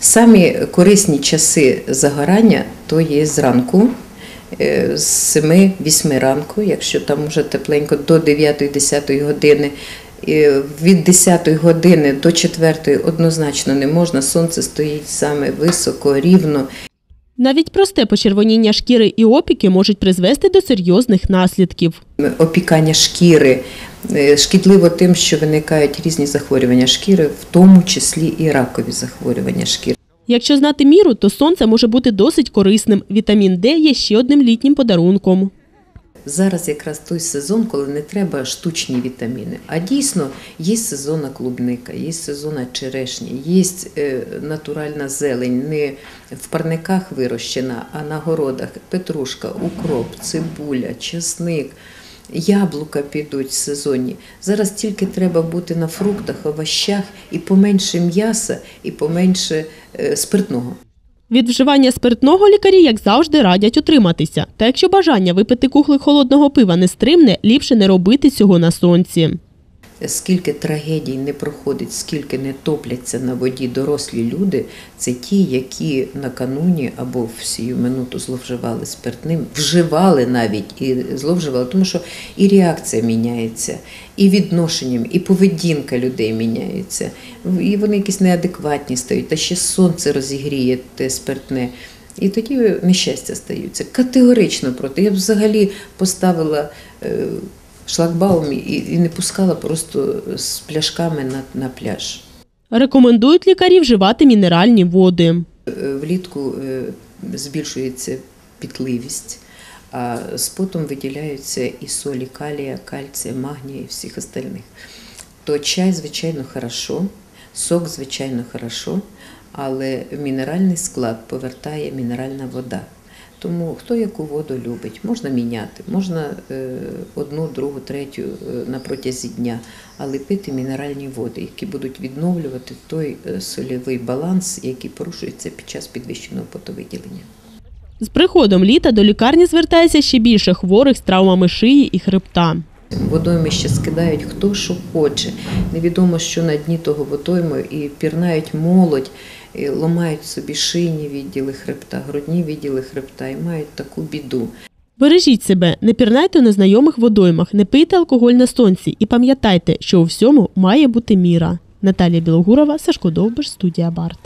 Самі корисні часи загорання то є зранку. е, З 7-8 ранку, якщо там вже тепленько, до 9-10 години. І Від 10 години до 4 однозначно не можна. Сонце стоїть саме високо, рівно. Навіть просте почервоніння шкіри і опіки можуть призвести до серйозних наслідків. Опікання шкіри шкідливо тим, що виникають різні захворювання шкіри, в тому числі і ракові захворювання шкіри. Якщо знати міру, то сонце може бути досить корисним. Вітамін Д є ще одним літнім подарунком. Зараз якраз той сезон, коли не треба штучні вітаміни, а дійсно є сезонна клубника, є сезонна черешні, є е, натуральна зелень, не в парниках вирощена, а на городах петрушка, укроп, цибуля, чесник. Яблука підуть сезонні. Зараз тільки треба бути на фруктах, овощах і поменше м'яса, і поменше е, спиртного. Від вживання спиртного лікарі, як завжди, радять утриматися. Та якщо бажання випити кухлик холодного пива не стримне, ліпше не робити цього на сонці. Скільки трагедій не проходить, скільки не топляться на воді дорослі люди, це ті, які накануні або в сію минуту зловживали спиртним, вживали навіть і зловживали, тому що і реакція міняється, і відношенням, і поведінка людей міняється, і вони якісь неадекватні стають, та ще сонце розігріє те спиртне. І тоді нещастя стаються. Категорично проти. Я б взагалі поставила е, шлагбаум і, і не пускала просто з пляшками на, на пляж. Рекомендують лікарі вживати мінеральні води. Е, Влітку е, збільшується пітливість, а з потом виділяються і солі калія, кальція, магнія і всіх остальних. То чай, звичайно, хорошо, сок, звичайно, хорошо, але мінеральний склад повертає мінеральна вода. Тому хто яку воду любить, можна міняти, можна е, одну, другу, третю е, на протязі дня, але пити мінеральні води, які будуть відновлювати той е, сольовий баланс, який порушується під час підвищеного потовиділення. З приходом літа до лікарні звертається ще більше хворих з травмами шиї і хребта. Водоймище скидають хто що хоче. Невідомо, що на дні того водойму і пірнають молодь, і ламають собі шийні відділи хребта, грудні відділи хребта і мають таку біду. Бережіть себе, не пірнайте у незнайомих водоймах, не пийте алкоголь на сонці і пам'ятайте, що у всьому має бути міра. Наталія Білогурова, Сашко Довбиш, студія Барт.